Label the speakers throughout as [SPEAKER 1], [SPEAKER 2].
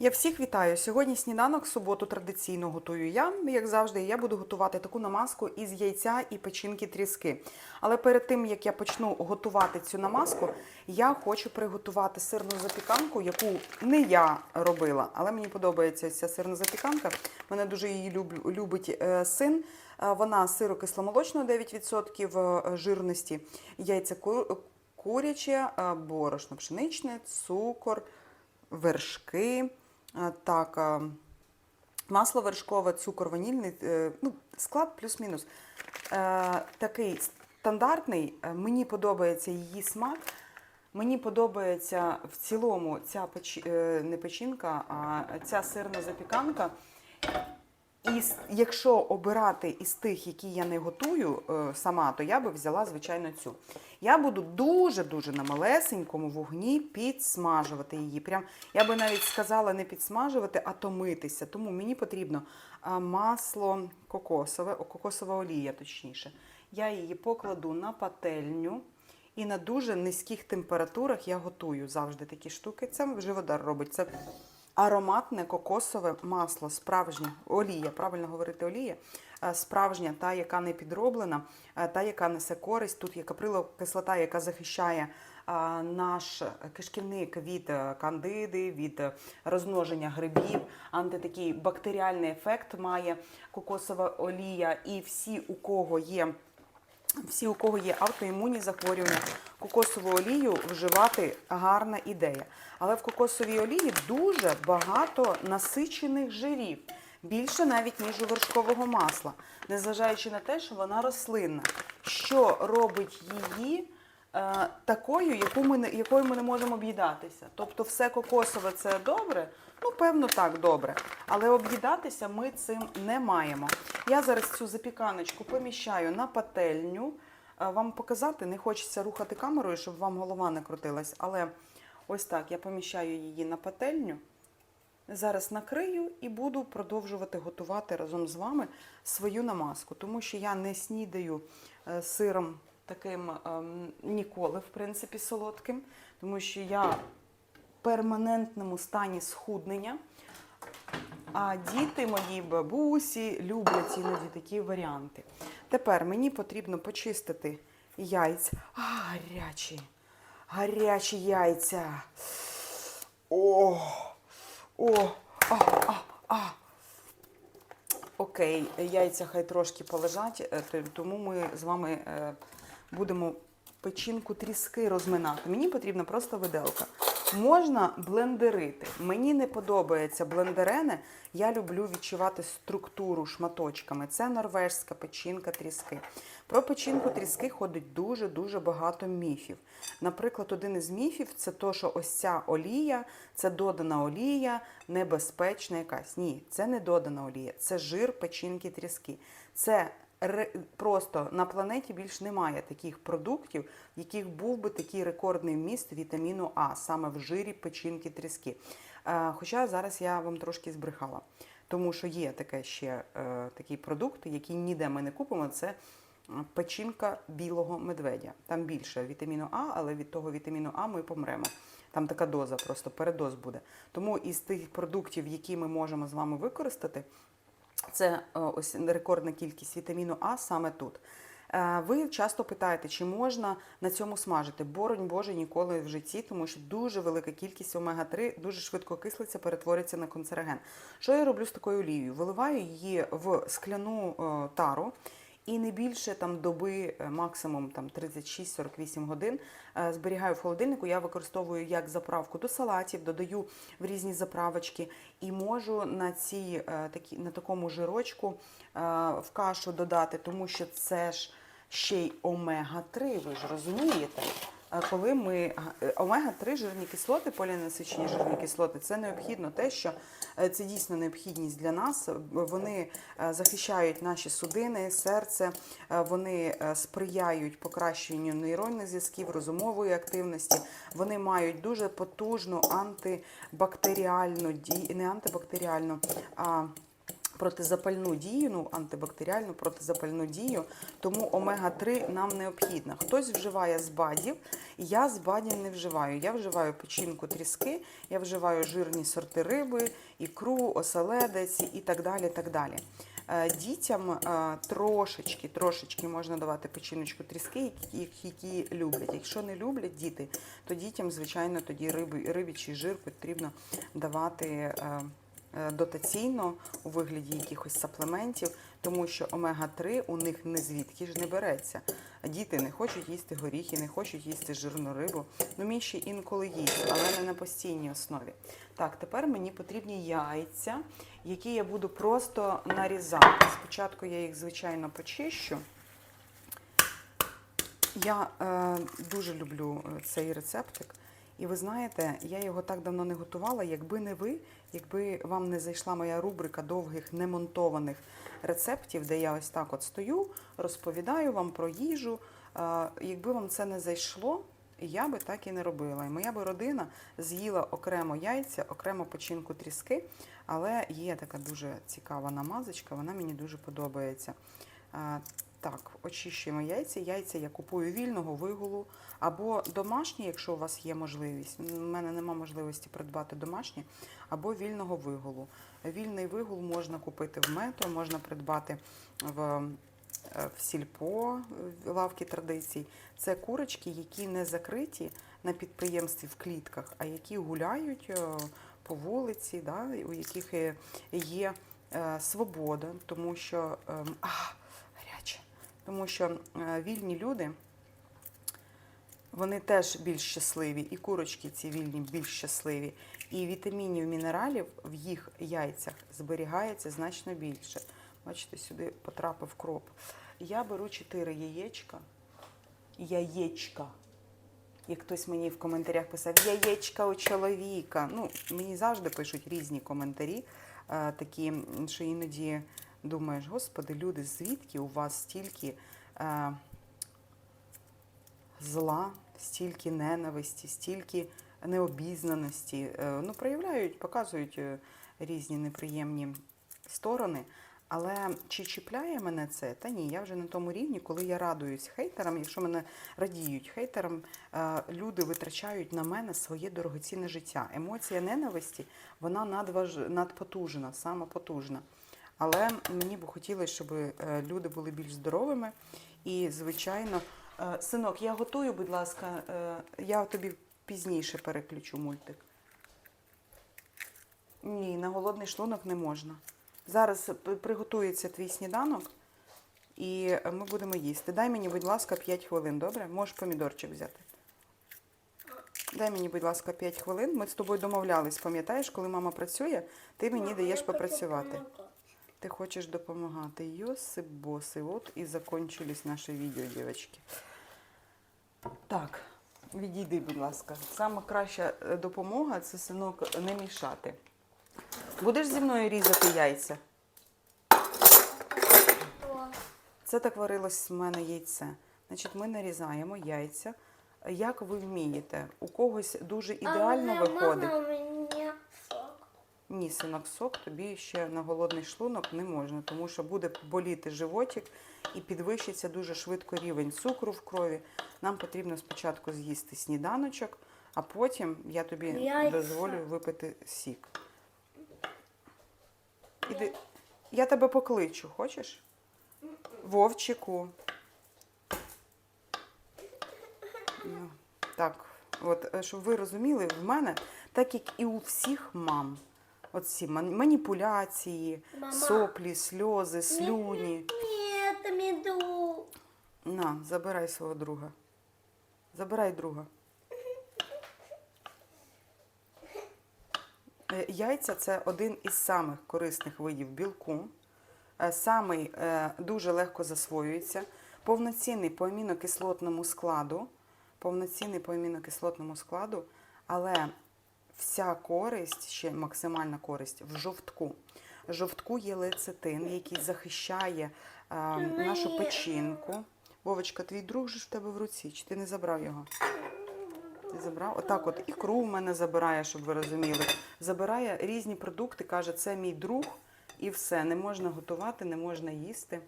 [SPEAKER 1] Я всіх вітаю. Сьогодні сніданок, суботу традиційно готую я. Як завжди, я буду готувати таку намазку із яйця і печінки тріски. Але перед тим як я почну готувати цю намазку, я хочу приготувати сирну запіканку, яку не я робила, але мені подобається ця сирна запіканка. Мене дуже її люб- любить е, син. Е, Вона сиро-кисломолочного 9% жирності, яйця куряче, е, борошно пшеничне, цукор вершки, е, так, масло вершкове, цукор ванільний, е, ну, склад плюс-мінус. Е, Такий стандартний, е, мені подобається її смак. Мені подобається в цілому ця печ... не печінка, а ця сирна запіканка. І якщо обирати із тих, які я не готую е, сама, то я би взяла, звичайно, цю. Я буду дуже-дуже на малесенькому вогні підсмажувати її. Прям, я би навіть сказала не підсмажувати, а томитися. Тому мені потрібно а, масло кокосове, кокосова олія, точніше. Я її покладу на пательню. І на дуже низьких температурах я готую завжди такі штуки. Це живодар робить. Це ароматне кокосове масло, справжнє олія, правильно говорити олія, е, справжня, та, яка не підроблена, е, та, яка несе користь. Тут є каприлова кислота, яка захищає е, наш кишківник від кандиди, від розмноження грибів, антитакий бактеріальний ефект має кокосова олія. І всі, у кого є всі, у кого є автоімунні захворювання, кокосову олію вживати гарна ідея. Але в кокосовій олії дуже багато насичених жирів, більше навіть ніж у вершкового масла, незважаючи на те, що вона рослинна. Що робить її е, такою, яку ми, якою ми не можемо об'їдатися? Тобто все кокосове це добре? Ну, певно, так, добре. Але об'їдатися ми цим не маємо. Я зараз цю запіканочку поміщаю на пательню. Вам показати не хочеться рухати камерою, щоб вам голова не крутилась. Але ось так я поміщаю її на пательню. Зараз накрию і буду продовжувати готувати разом з вами свою намазку, тому що я не снідаю е, сиром таким ем, ніколи, в принципі, солодким, тому що я в перманентному стані схуднення. А діти мої бабусі люблять іноді такі варіанти. Тепер мені потрібно почистити яйця. А, гарячі, гарячі яйця. О, о, а, а, а. Окей, яйця хай трошки полежать, е, тому ми з вами е, будемо печінку тріски розминати. Мені потрібна просто виделка. Можна блендерити. Мені не подобається блендерене. Я люблю відчувати структуру шматочками. Це норвежська печінка тріски. Про печінку тріски ходить дуже-дуже багато міфів. Наприклад, один із міфів це то, що ось ця олія, це додана олія, небезпечна якась. Ні, це не додана олія, це жир печінки тріски. Це просто на планеті більш немає таких продуктів, яких був би такий рекордний вміст вітаміну А, саме в жирі печінки тріски. Е, Хоча зараз я вам трошки збрехала, тому що є таке ще е, такий продукт, який ніде ми не купимо. Це печінка білого медведя. Там більше вітаміну А, але від того вітаміну А ми помремо. Там така доза, просто передоз буде. Тому із тих продуктів, які ми можемо з вами використати, це е, ось рекордна кількість вітаміну А саме тут. Е, Ви часто питаєте, чи можна на цьому смажити? Боронь Боже, ніколи в житті, тому що дуже велика кількість омега-3 дуже швидко кислиться, перетворюється на канцероген. Що я роблю з такою олією? Виливаю її в скляну е, тару. І не більше там доби, е, максимум там 36-48 годин е, зберігаю в холодильнику. Я використовую як заправку до салатів, додаю в різні заправочки і можу на цій е, такі на такому жирочку в кашу додати, тому що це ж ще й омега-3, ви ж розумієте. Коли ми е, омега-3 жирні кислоти, полінасичені жирні кислоти, це необхідно те, що е, це дійсно необхідність для нас. Вони е, захищають наші судини, серце, вони сприяють покращенню нейронних зв'язків, розумової активності. Вони мають дуже потужну антибактеріальну ді- не антибактеріальну, а протизапальну дію, ну антибактеріальну протизапальну дію, тому омега-3 нам необхідна. Хтось вживає з бадів, я з бадів не вживаю. Я вживаю печінку тріски, я вживаю жирні сорти риби, ікру, оселедець і так далі. Так далі. Е, Дітям е, трошечки, трошечки можна давати печіночку тріски, які, люблять. Якщо не люблять діти, то дітям, звичайно, тоді риби, рибічий жир потрібно давати е, дотаційно у вигляді якихось саплементів, тому що омега-3 у них не звідки ж не береться. Діти не хочуть їсти горіхи, не хочуть їсти жирну рибу. Ну, ще інколи їсть, але не на постійній основі. Так, тепер мені потрібні яйця, які я буду просто нарізати. Спочатку я їх, звичайно, почищу. Я е, дуже люблю е, цей рецептик. І ви знаєте, я його так давно не готувала, якби не ви, якби вам не зайшла моя рубрика довгих немонтованих рецептів, де я ось так от стою, розповідаю вам про їжу. Е, якби вам це не зайшло, я би так і не робила. І моя би родина з'їла окремо яйця, окремо печінку тріски, але є така дуже цікава намазочка, вона мені дуже подобається. Так, очищуємо яйця. Яйця я купую вільного вигулу або домашні, якщо у вас є можливість. У мене нема можливості придбати домашні, або вільного вигулу. Вільний вигул можна купити в метро, можна придбати в, е, в сільпо лавки традицій. Це курочки, які не закриті на підприємстві в клітках, а які гуляють е, по вулиці, да, у яких є е, свобода, тому що ем, а, тому що е, вільні люди. Вони теж більш щасливі, і курочки ці вільні більш щасливі. І вітамінів, мінералів в їх яйцях зберігається значно більше. Бачите, сюди потрапив кроп. Я беру 4 яєчка. Яєчка. Як хтось мені в коментарях писав, яєчка у чоловіка. Ну, мені завжди пишуть різні коментарі, е, такі, що іноді думаєш, господи, люди, звідки у вас стільки. Е, зла, стільки ненависті, стільки необізнаності. Е, Ну, проявляють, показують е, різні неприємні сторони. Але чи чіпляє мене це? Та ні, я вже на тому рівні, коли я радуюсь хейтерам. Якщо мене радіють хейтерам, е, люди витрачають на мене своє дорогоцінне життя. Емоція ненависті, вона надваж... надпотужна, сама потужна. Але мені б хотілося, щоб е, люди були більш здоровими. І, звичайно, Е, Синок, я готую, будь ласка, е, я тобі пізніше переключу мультик. Ні, на голодний шлунок не можна. Зараз приготується твій сніданок, і ми будемо їсти. Дай мені, будь ласка, 5 хвилин, добре? Можеш помідорчик взяти. Дай мені, будь ласка, 5 хвилин. Ми з тобою домовлялись, пам'ятаєш, коли мама працює, ти мені даєш попрацювати. Ти хочеш допомагати. Йосип боси. От і закончились наші відео, дівчатки. Так, відійди, будь ласка. Саме краща е, допомога це синок не мішати. Будеш зі мною різати яйця? Це так варилось в мене яйце. Значить, ми нарізаємо яйця. Як ви вмієте? У когось дуже ідеально виходить. Ні, синок, сок тобі ще на голодний шлунок не можна, тому що буде боліти животик і підвищиться дуже швидко рівень цукру в крові. Нам потрібно спочатку з'їсти сніданочок, а потім я тобі
[SPEAKER 2] Яйця.
[SPEAKER 1] дозволю випити сік. Іди. Я тебе покличу, хочеш? Вовчику. Ну, Так, от, е, щоб ви розуміли, в мене, так як і у всіх мам, оці ман- маніпуляції,
[SPEAKER 2] Мама.
[SPEAKER 1] соплі, сльози, слюні.
[SPEAKER 2] Нет, меду.
[SPEAKER 1] На, забирай свого друга. Забирай друга. Е, Яйця це один із самих корисних видів білку. Е, Самий е, дуже легко засвоюється. Повноцінний по амінокислотному складу. Повноцінний по амінокислотному складу, але вся користь, ще максимальна користь в жовтку. Жовтку є лецитин, який захищає е, нашу печінку. Вовочка, твій друг же в тебе в руці, чи ти не забрав його? Ти забрав? Отак от ікру в мене забирає, щоб ви розуміли. Забирає різні продукти, каже, це мій друг, І все, не можна готувати, не можна їсти.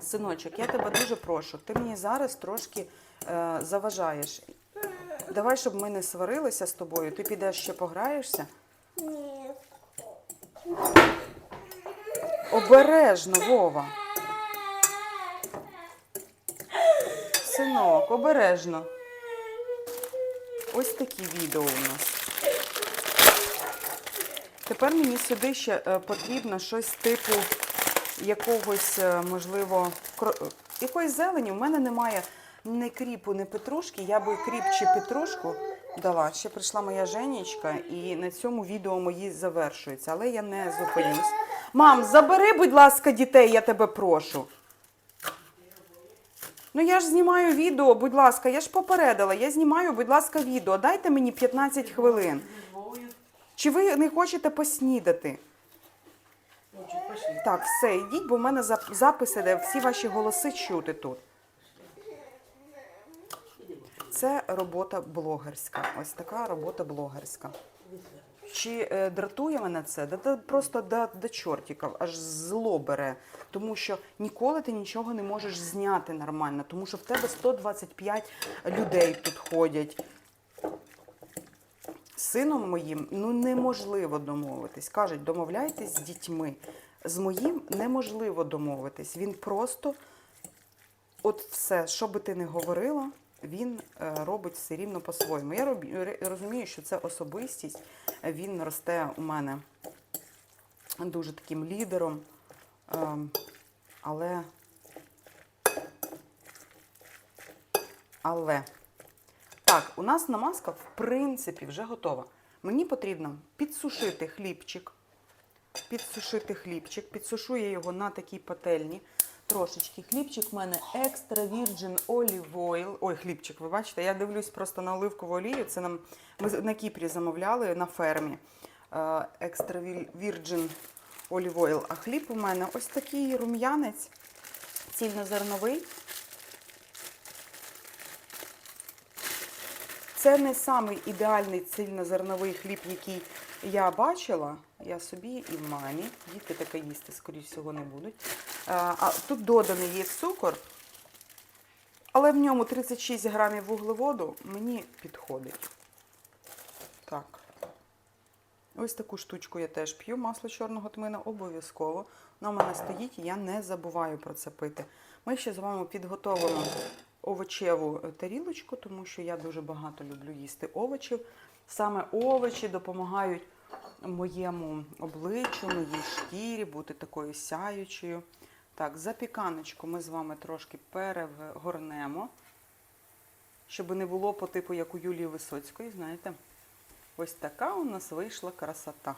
[SPEAKER 1] Синочок, я тебе дуже прошу, ти мені зараз трошки е, заважаєш. Давай, щоб ми не сварилися з тобою, ти підеш ще пограєшся.
[SPEAKER 2] Нет.
[SPEAKER 1] Обережно, Вова. Синок, обережно. Ось такі відео у нас. Тепер мені сюди ще е, потрібно щось типу якогось, е, можливо, кро- е, якоїсь зелені. У мене немає ні кріпу, ні петрушки. Я би кріп чи петрушку дала. Ще прийшла моя Женічка, і на цьому відео мої завершується. Але я не зупинюсь. Мам, забери, будь ласка, дітей, я тебе прошу. Ну я ж знімаю відео, будь ласка, я ж попередила. Я знімаю, будь ласка, відео. Дайте мені 15 хвилин. Чи ви не хочете поснідати? Так, все, йдіть, бо в мене зап- запис іде, всі ваші голоси чути тут. Це робота блогерська. Ось така робота блогерська. Чи е, дратує мене це? Да, да просто до, до чортиків, аж зло бере. Тому що ніколи ти нічого не можеш зняти нормально, тому що в тебе 125 людей тут ходять. Сином моїм ну неможливо домовитись. Кажуть, домовляйтесь з дітьми. З моїм неможливо домовитись. Він просто, от все, що би ти не говорила, він е, робить все рівно по-своєму. Я розумію, що це особистість. Він росте у мене дуже таким лідером. Ем, але. Але. Так, у нас намазка, в принципі, вже готова. Мені потрібно підсушити хлібчик. Підсушити хлібчик. Підсушу я його на такій пательні. Трошечки. Хлібчик в мене екстра virgin olive oil. Ой, хлібчик, ви бачите, я дивлюсь просто на оливкову олію. Це нам ми на Кіпрі замовляли на фермі. Екстра virgin olive oil. А хліб у мене ось такий рум'янець, цільнозерновий. Це не самий ідеальний цільнозерновий хліб, який я бачила. Я собі і в мамі. Діти таке їсти, скоріш всього, не будуть. А, а тут доданий є цукор, але в ньому 36 грамів вуглеводу мені підходить. Так. Ось таку штучку я теж п'ю, масло чорного тмина, обов'язково. Воно в мене стоїть, і я не забуваю про це пити. Ми ще з вами підготовимо овочеву е, тарілочку, тому що я дуже багато люблю їсти овочів. Саме овочі допомагають моєму обличчю, моїй шкірі бути такою сяючою. Так, запіканочку ми з вами трошки перегорнемо, щоб не було по типу, як у Юлії Висоцької, знаєте. Ось така у нас вийшла красота.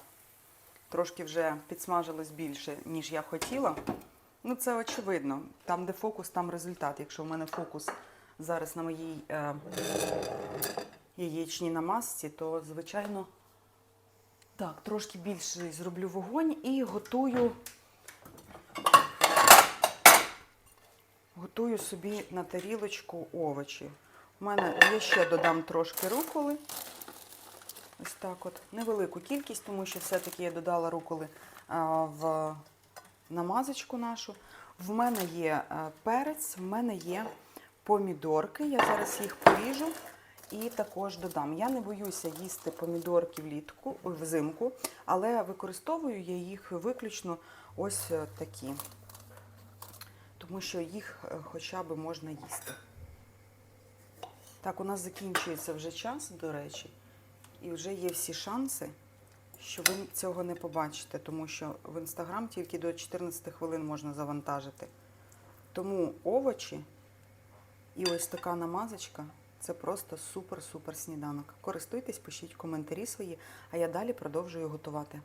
[SPEAKER 1] Трошки вже підсмажилось більше, ніж я хотіла. Ну, це очевидно. Там, де фокус, там результат. Якщо в мене фокус зараз на моїй е, яєчній намазці, то, звичайно, так, трошки більше зроблю вогонь і готую, готую собі на тарілочку овочі. У мене я ще додам трошки руколи. Ось так от. Невелику кількість, тому що все-таки я додала руколи в намазочку нашу. В мене є е, перець, в мене є помідорки. Я зараз їх поріжу і також додам. Я не боюся їсти помідорки влітку, взимку, але використовую я їх виключно ось е, такі, тому що їх е, хоча б можна їсти. Так, у нас закінчується вже час, до речі, і вже є всі шанси, що ви цього не побачите, тому що в інстаграм тільки до 14 хвилин можна завантажити. Тому овочі і ось така намазочка це просто супер-супер сніданок. Користуйтесь, пишіть коментарі свої, а я далі продовжую готувати.